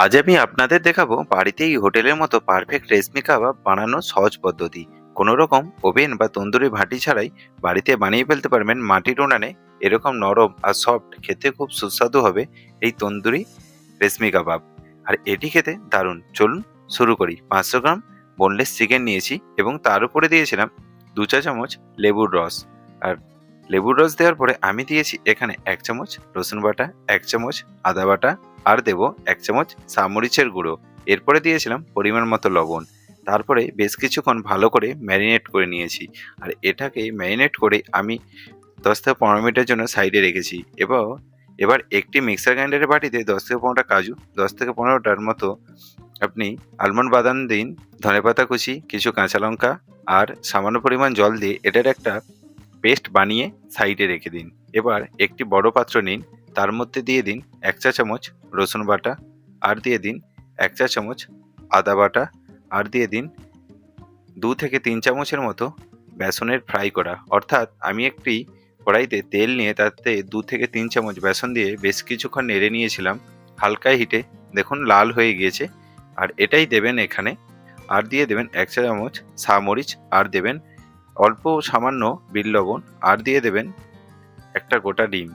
আজ আমি আপনাদের দেখাবো বাড়িতেই হোটেলের মতো পারফেক্ট রেশমি কাবাব বানানোর সহজ পদ্ধতি। কোনো রকম ওভেন বা তন্দুরি ভাটি ছাড়াই বাড়িতে বানিয়ে ফেলতে পারবেন মাটির উনানে এরকম নরম আর সফট খেতে খুব সুস্বাদু হবে এই তন্দুরি রেশমি কাবাব। আর এটি খেতে দারুণ। চলুন শুরু করি। পাঁচশো গ্রাম বোনলেস চিকেন নিয়েছি এবং তার উপরে দিয়েছিলাম দু চা চামচ লেবুর রস। আর লেবুর রস দেওয়ার পরে আমি দিয়েছি এখানে এক চামচ রসুন বাটা, এক চামচ আদা বাটা আর দেব এক চামচ সামরিচের গুঁড়ো। এরপরে দিয়েছিলাম পরিমাণ মতো লবণ। তারপরে বেশ কিছুক্ষণ ভালো করে ম্যারিনেট করে নিয়েছি। আর এটাকে ম্যারিনেট করে আমি দশ থেকে পনেরো মিনিটের জন্য সাইডে রেখেছি। এবং এবার একটি মিক্সার গ্রাইন্ডারের বাটিতে দশ থেকে পনেরোটা কাজু, দশ থেকে পনেরোটার মতো আপনি আলমন্ড বাদাম দিন ধনেপাতা কুচি, কিছু কাঁচা লঙ্কা আর সামান্য পরিমাণ জল দিয়ে এটার একটা পেস্ট বানিয়ে সাইডে রেখে দিন। এবার একটি বড় পাত্র নিন তার মধ্যে দিয়ে দিন এক চা চামচ রসুন বাটা, আর দিয়ে দিন এক চা চামচ আদা বাটা, আর দিয়ে দিন দু থেকে তিন চামচের মতো বেসনের ফ্রাই করা। অর্থাৎ আমি একটি কড়াইতে তেল নিয়ে তাতে দু থেকে তিন চামচ বেসন দিয়ে বেশ কিছুক্ষণ নেড়ে নিয়েছিলাম হালকা হিটে। দেখুন, লাল হয়ে গিয়েছে। আর এটাই দেবেন এখানে। আর দিয়ে দেবেন এক চা চামচ সামরিচ, আর দেবেন অল্প সামান্য বিল লবণ, আর দিয়ে দেবেন একটা গোটা ডিম।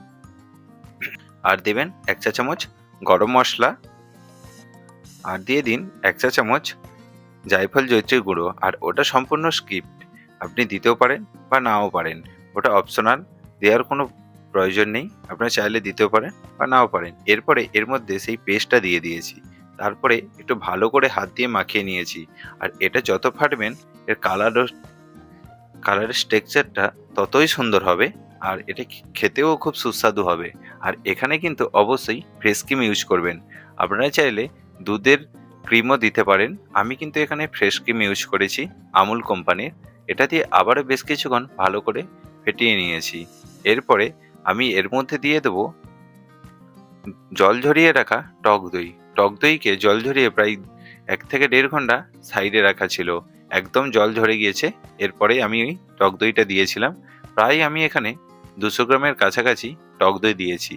আর দেবেন এক চা চামচ গরম মশলা। আর দিয়ে দিন এক চা চামচ জায়ফল জৈত্রীর গুঁড়ো। আর ওটা সম্পূর্ণ স্কিপ্ট আপনি দিতেও পারেন বা নাও পারেন। ওটা অপশনাল, দেওয়ার কোনো প্রয়োজন নেই। আপনারা চাইলে দিতেও পারেন বা নাও পারেন। এরপরে এর মধ্যে সেই পেস্টটা দিয়ে দিয়েছি। তারপরে একটু ভালো করে হাত দিয়ে মাখিয়ে নিয়েছি। আর এটা যত ফাটবেন, এর কালার কালারের স্ট্রাকচারটা ততই সুন্দর হবে। আর এটা খেতেও খুব সুস্বাদু হবে। আর এখানে কিন্তু অবশ্যই ফ্রেশ ক্রিম ইউজ করবেন। আপনারা চাইলে দুধের ক্রিমও দিতে পারেন। আমি কিন্তু এখানে ফ্রেশ ক্রিম ইউজ করেছি আমুল কোম্পানির। এটা দিয়ে আবারও বেশ কিছুক্ষণ ভালো করে ফেটিয়ে নিয়েছি। এরপরে আমি এর মধ্যে দিয়ে দেবো জল ঝরিয়ে রাখা টক দই। টক দইকে জল ঝরিয়ে প্রায় এক থেকে দেড় ঘণ্টা সাইডে রাখা ছিল। একদম জল ঝরে গিয়েছে। এরপরে আমি ওই টক দইটা দিয়েছিলাম। প্রায় আমি এখানে দুশো গ্রামের কাছাকাছি টক দই দিয়েছি।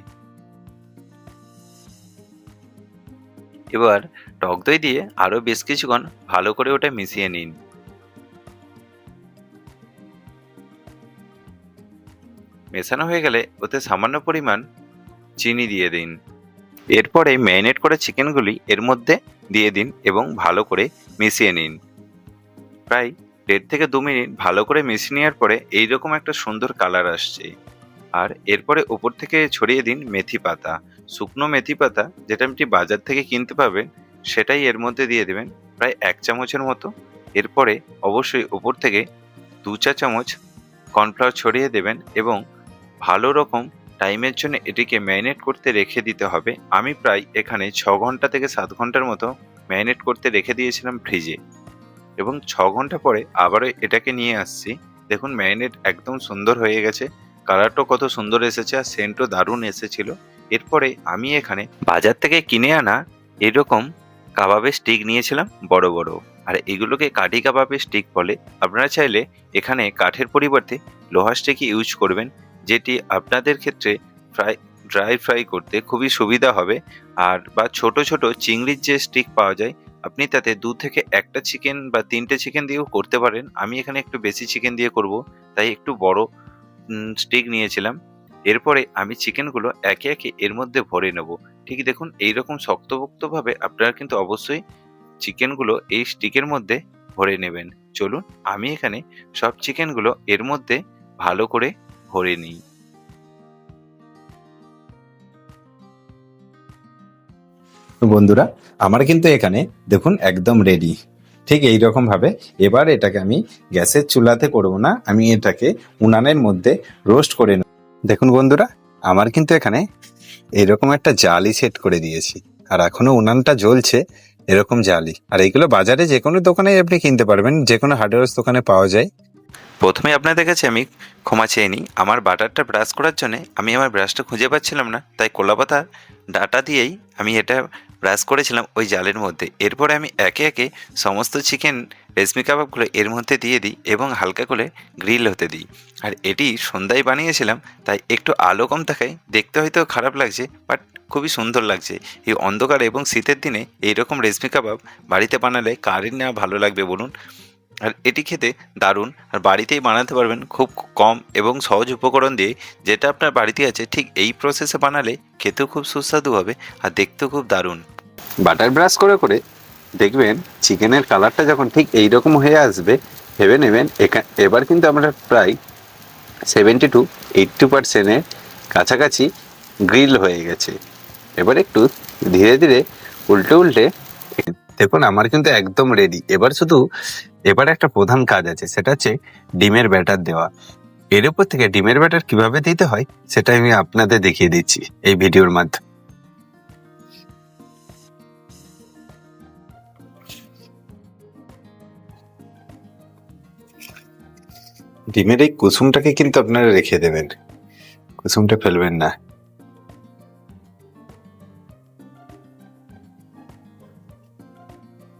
এবার টক দই দিয়ে আরও বেশ কিছুক্ষণ ভালো করে ওটা মিশিয়ে নিন। মেশানো হয়ে গেলে ওতে সামান্য পরিমাণ চিনি দিয়ে দিন। এরপরে ম্যারিনেট করা চিকেনগুলি এর মধ্যে দিয়ে দিন এবং ভালো করে মিশিয়ে নিন। প্রায় দেড় থেকে দু মিনিট ভালো করে মিশিয়ে নেওয়ার পরে এইরকম একটা সুন্দর কালার আসছে। আর এরপরে উপর থেকে ছড়িয়ে দিন মেথি পাতা। শুকনো মেথি পাতা যেটা আপনি বাজার থেকে কিনতে পাবেন, সেটাই এর মধ্যে দিয়ে দেবেন প্রায় এক চামচের মতো। এরপরে অবশ্যই উপর থেকে দু চা চামচ কর্নফ্লাওয়ার ছড়িয়ে দেবেন এবং ভালো রকম টাইমের জন্য এটিকে ম্যারিনেট করতে রেখে দিতে হবে। আমি প্রায় এখানে ছ ঘণ্টা থেকে সাত ঘণ্টার মতো ম্যারিনেট করতে রেখে দিয়েছিলাম ফ্রিজে। এবং ছ ঘণ্টা পরে আবারও এটাকে নিয়ে আসছি। দেখুন ম্যারিনেট একদম সুন্দর হয়ে গেছে। কালারটাও কত সুন্দর এসেছে আর সেন্টও দারুণ এসেছিল। এরপরে আমি এখানে বাজার থেকে কিনে আনা এরকম কাবাবের স্টিক নিয়েছিলাম বড় বড়। আর এগুলোকে কাঠি কাবাবের স্টিক বলে। আপনারা চাইলে এখানে কাঠের পরিবর্তে লোহার স্টিকই ইউজ করবেন, যেটি আপনাদের ক্ষেত্রে ফ্রাই ড্রাই ফ্রাই করতে খুবই সুবিধা হবে। আর বা ছোট ছোট চিংড়ির যে স্টিক পাওয়া যায়, আপনি তাতে দু থেকে একটা চিকেন বা তিনটে চিকেন দিয়েও করতে পারেন। আমি এখানে একটু বেশি চিকেন দিয়ে করব, তাই একটু বড় স্টিক নিয়েছিলাম। এরপরে আমি চিকেনগুলো একে একে এর মধ্যে ভরে নেব। ঠিক দেখুন, এইরকম শক্তপোক্তভাবে আপনারা কিন্তু অবশ্যই চিকেনগুলো এই স্টিকের মধ্যে ভরে নেবেন। চলুন, আমি এখানে সব চিকেনগুলো এর মধ্যে ভালো করে ভরে নিই। বন্ধুরা, আমার কিন্তু এখানে দেখুন একদম রেডি ঠিক এই রকম ভাবে এবার এটাকে আমি গ্যাসের চুলাতে করব না, আমি এটাকে উনানের মধ্যে রোস্ট করে নেব। দেখুন বন্ধুরা, আমার কিন্তু এখানে এরকম একটা জালি সেট করে দিয়েছি, আর এখনও উনানটা জ্বলছে এরকম জালি। আর এইগুলো বাজারে যে কোনো দোকানে আপনি কিনতে পারবেন, যে কোনো হার্ডওয়্যার দোকানে পাওয়া যায়। প্রথমে আপনাদের কাছে আমি ক্ষমা চেয়ে নিই, আমার বাটারটা ব্রাশ করার জন্য আমি আমার ব্রাশটা খুঁজে পাচ্ছিলাম না, তাই কলাপাতার ডাটা দিয়েই আমি এটা ব্রাশ করেছিলাম ওই জালের মধ্যে। এরপরে আমি একে একে সমস্ত চিকেন রেশমি কাবাবগুলো এর মধ্যে দিয়ে দিই এবং হালকা করে গ্রিল হতে দিই। আর এটি সন্ধ্যায় বানিয়েছিলাম, তাই একটু আলো কম থাকায় দেখতে হয়তো খারাপ লাগছে বাট খুবই সুন্দর লাগছে। এই অন্ধকার এবং শীতের দিনে এইরকম রেশমি কাবাব বাড়িতে বানালে কারই না ভালো লাগবে বলুন। আর এটি খেতে দারুণ, আর বাড়িতেই বানাতে পারবেন খুব কম এবং সহজ উপকরণ দিয়ে, যেটা আপনার বাড়িতে আছে, ঠিক এই প্রসেসে বানালে খেতেও খুব সুস্বাদু হবে, আর দেখতেও খুব দারুণ। বাটার ব্রাশ করে করে দেখবেন চিকেনের কালারটা যখন ঠিক এই রকম হয়ে আসবে, ভেবে নেবেন এবার কিন্তু আমরা প্রায় সেভেন্টি টু এইট্টি পার্সেন্টের কাছাকাছি গ্রিল হয়ে গেছে। এবার একটু ধীরে ধীরে উল্টে উল্টে দেখুন আমার কিন্তু একদম রেডি এবার শুধু, এবার একটা প্রধান কাজ আছে, সেটা হচ্ছে ডিমের ব্যাটার দেওয়া। এর উপর থেকে ডিমের ব্যাটার কীভাবে দিতে হয় সেটা আমি আপনাদের দেখিয়ে দিচ্ছি এই ভিডিওর মাধ্যমে। ডিমের এই কুসুমটাকে কিন্তু আপনারা রেখে দেবেন। কুসুমটা ফেলবেন না।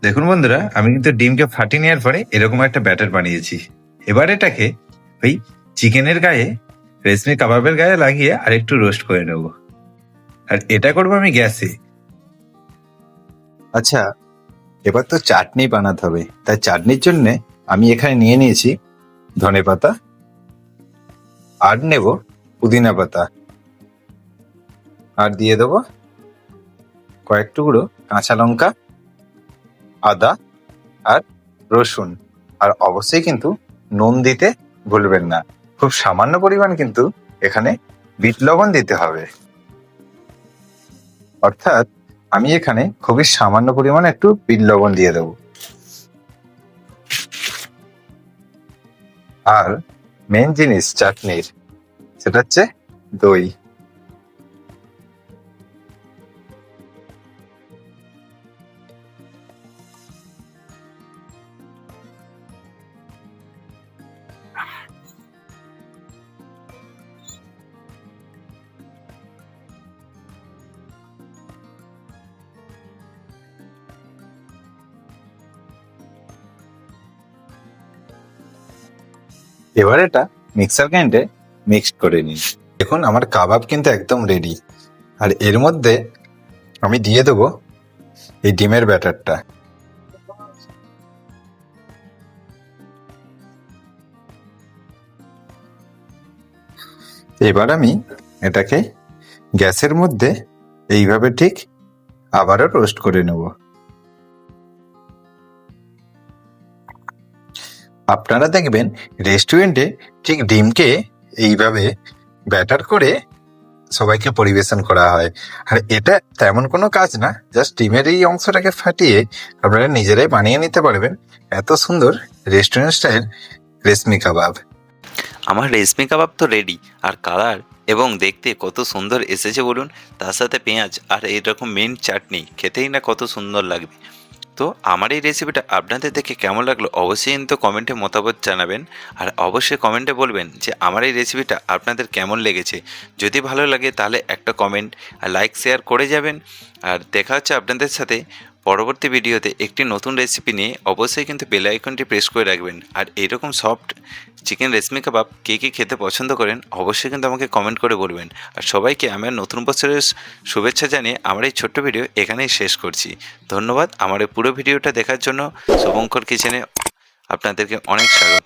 দেখুন বন্ধুরা আমি কিন্তু ডিমকে ফাটিয়ে নেওয়ার পরে এরকম একটা ব্যাটার বানিয়েছি। এবার এটাকে ওই চিকেনের গায়ে রেশমি কাবাবের গায়ে লাগিয়ে আর একটু রোস্ট করে নেব। আর এটা করব আমি গ্যাসে। আচ্ছা এবার তো চাটনি বানাতে হবে। তাই চাটনির জন্য আমি এখানে নিয়ে নিয়েছি ধনে পাতা আর নেব পুদিনা পাতা। আর দিয়ে দেবো কয়েক টুকরো কাঁচা লঙ্কা, আদা আর রসুন। আর অবশ্যই কিন্তু নুন দিতে ভুলবেন না। খুব সামান্য পরিমাণ কিন্তু এখানে বিট লবণ দিতে হবে। অর্থাৎ আমি এখানে খুবই সামান্য পরিমাণ একটু বিট লবণ দিয়ে দেব। আর মেন জিনিস চাটনির সেটা হচ্ছে দই। এবার এটা মিক্সার গ্রাইন্ডে মিক্সড করে নিন। দেখুন, আমার কাবাব কিন্তু একদম রেডি আর এর মধ্যে আমি দিয়ে দেবো এই ডিমের ব্যাটারটা। এবার আমি এটাকে গ্যাসের মধ্যে এইভাবে ঠিক আবারও রোস্ট করে নেব। আপনারা দেখবেন রেস্টুরেন্টে ঠিক ডিমকে এইভাবে ব্যাটার করে সবাইকে পরিবেশন করা হয়। আর এটা তেমন কোনো কাজ না, জাস্ট ডিমের এই অংশটাকে ফাটিয়ে আপনারা নিজেরাই বানিয়ে নিতে পারবেন। এত সুন্দর রেস্টুরেন্ট স্টাইল রেশমি কাবাব। আমার রেশমি কাবাব তো রেডি আর কালার এবং দেখতে কত সুন্দর এসেছে বলুন, তার সাথে পেঁয়াজ আর এরকম মেন চাটনি খেতেই না কত সুন্দর লাগবে। তো আমার এই রেসিপিটা আপনাদের দেখে কেমন লাগল অবশ্যই কিন্তু কমেন্টে মতামত জানাবেন। আর অবশ্যই কমেন্টে বলবেন যে আমার এই রেসিপিটা আপনাদের কেমন লেগেছে। যদি ভালো লাগে তাহলে একটা কমেন্ট আর লাইক শেয়ার করে যাবেন। আর দেখা হচ্ছে আপনাদের সাথে পরবর্তী ভিডিওতে একটি নতুন রেসিপি নিয়ে অবশ্যই কিন্তু বেল আইকনটি প্রেস করে রাখবেন। আর এইরকম সফট চিকেন রেশমি কাবাব কে কে খেতে পছন্দ করেন, অবশ্যই কিন্তু আমাকে কমেন্ট করে বলবেন। আর সবাইকে আমার নতুন বছরের শুভেচ্ছা জানিয়ে আমার এই ছোট্ট ভিডিও এখানেই শেষ করছি। ধন্যবাদ। আমার এই পুরো ভিডিওটা দেখার জন্য শুভঙ্কর কিচেনে আপনাদেরকে অনেক স্বাগত।